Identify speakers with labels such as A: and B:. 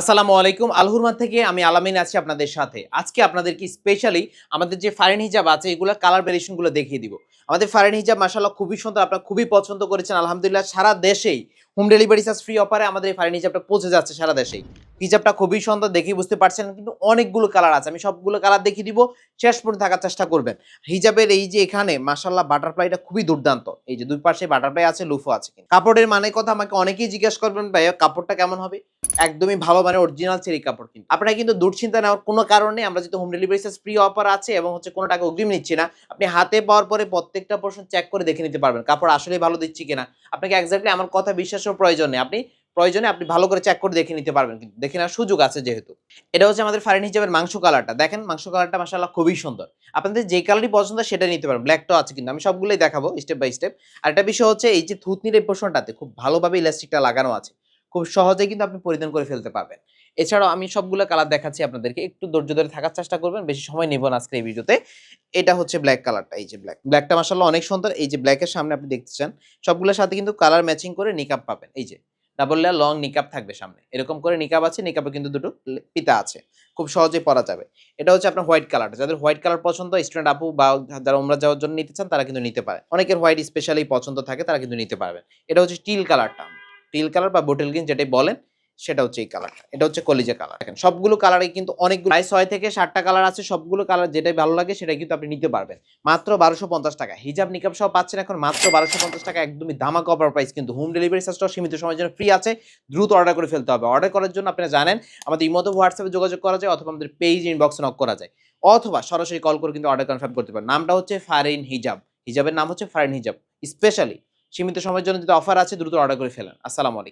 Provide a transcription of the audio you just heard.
A: আসসালামু আলাইকুম। আলহুরমান থেকে আমি আলামিন আছি আপনাদের সাথে। আজকে আপনাদেরকে স্পেশালি আমাদের যে ফারেন হিজাব আছে এগুলো কালার ভেরিয়েশনগুলো দেখিয়ে দিব। আমাদের ফারেন হিজাব মাসাল্লাহ খুবই সুন্দর। আপনারা খুবই পছন্দ করেছেন। আলহামদুলিল্লাহ, সারা দেশেই হোম ডেলিভারি চার্জ ফ্রি অফারে আমাদের এই ফারেন হিজাবটা পৌঁছে যাচ্ছে সারা দেশেই। হিজাবটা খুবই সুন্দর, দেখেই বুঝতে পারছেন, কিন্তু অনেকগুলো কালার আছে। আমি সবগুলো কালার দেখিয়ে দিব, শেষ পর্যন্ত থাকার চেষ্টা করবেন। হিজাবের এই যে এখানে মাসাল্লাহ বাটারফ্লাইটা খুবই দুর্দান্ত। এই যে দুই পাশে বাটারফ্লাই আছে লুফো আছে কাপড়ের মানে কথা আমাকে অনেকেই জিজ্ঞেস করবেন ভাই কাপড়টা কেমন হবে? একদমই ভালো মানে অরিজিনাল চেরি কাপড় কিন্তু। আপনারা কিন্তু দুশ্চিন্তা নেওয়ার কোনো কারণে আমরা যেহেতু হোম ডেলিভারি ফ্রি অফার আছে এবং হচ্ছে কোনো টাকা অগ্রিম নিচ্ছি না, আপনি হাতে পাওয়ার পরে প্রত্যেকটা পোর্শন চেক করে দেখে নিতে পারবেন, কাপড় আসলে ভালো দিচ্ছি কিনা। আপনাকে এক্স্যাক্টলি আমার কথা বিশ্বাসের প্রয়োজন নেই। আপনি প্রয়োজনে আপনি ভালো করে চেক করে দেখে নিতে পারবেন কিন্তু। দেখে নেওয়ার সুযোগ আছে যেহেতু। এটা হচ্ছে আমাদের ফারেন হিসাবের মাংস কালারটা দেখেন মাংস কালারটা মাসাল্লাহ খুবই সুন্দর। আপনাদের যে কালারই পছন্দ সেটা নিতে পারেন ব্ল্যাকটাও আছে কিন্তু আমি সবগুলোই দেখাবো স্টেপ বাই স্টেপ আর একটা বিষয় হচ্ছে এই যে থুতনির এই পোর্শনটাতে খুব ভালোভাবে ইলাস্টিকটা লাগানো আছে। খুব সহজে কিন্তু আপনি পরিধান করে ফেলতে পারবেন। এছাড়াও আমি সবগুলো কালার দেখাচ্ছি আপনাদেরকে। একটু ধৈর্য ধরে থাকার চেষ্টা করবেন, বেশি সময় নেব না আজকে এই ভিডিওতে। এটা হচ্ছে ব্ল্যাক কালারটা এই যে ব্ল্যাক ব্ল্যাকটা মাসাল্লাহ অনেক সুন্দর। এই যে ব্ল্যাকের সামনে আপনি দেখতেছেন সবগুলোর সাথে কিন্তু কালার ম্যাচিং করে নিকাপ পাবেন। এই যে ডাবল লেয়ার লং নিকাপ থাকবে সামনে। এরকম করে নিকাপ আছে নিকাপে কিন্তু দুটো পিতা আছে। খুব সহজে পরা যাবে। এটা হচ্ছে আপনার হোয়াইট কালারটা যাদের হোয়াইট কালার পছন্দ স্টুডেন্ট আপু বা যারা ওমরা যাওয়ার জন্য নিতে চান, তারা কিন্তু নিতে পারে। অনেকের হোয়াইট স্পেশালি পছন্দ থাকে, তারা কিন্তু নিতে পারবেন এটা হচ্ছে টিল কালারটা টিল কালার বা বোটেল গ্রিন যেটাই বলেন সেটা হচ্ছে এই কালারটা এটা হচ্ছে কলিজা কালার দেখেন, সবগুলো কালারে কিন্তু অনেকগুলো প্রায় ছয় থেকে ষাটটা কালার আছে, সবগুলো কালার যেটাই ভালো লাগে সেটাই কিন্তু আপনি নিতে পারবেন। মাত্র বারোশো পঞ্চাশ টাকা। হিজাব নিকাব সব পাচ্ছেন এখন মাত্র বারোশো পঞ্চাশ টাকা। একদমই দামা কভার প্রাইস কিন্তু। হোম ডেলিভারি চার্জটাও সীমিত সময়ের জন্য ফ্রি আছে। দ্রুত অর্ডার করে ফেলতে হবে। অর্ডার করার জন্য আপনারা জানেন, আমাদের ইমতো হোয়াটসঅ্যাপে যোগাযোগ করা যায় অথবা আমাদের পেজ ইনবক্সে নক করা যায়। অথবা সরাসরি কল করে কিন্তু অর্ডার কনফার্ম করতে পারেন। নামটা হচ্ছে ফারিন হিজাব। হিজাবের নাম হচ্ছে ফারিন হিজাব। স্পেশালি সীমিত সময়ের জন্য যদি অফার আছে, দ্রুত অর্ডার করে ফেলেন। আসসালামু আলাইকুম।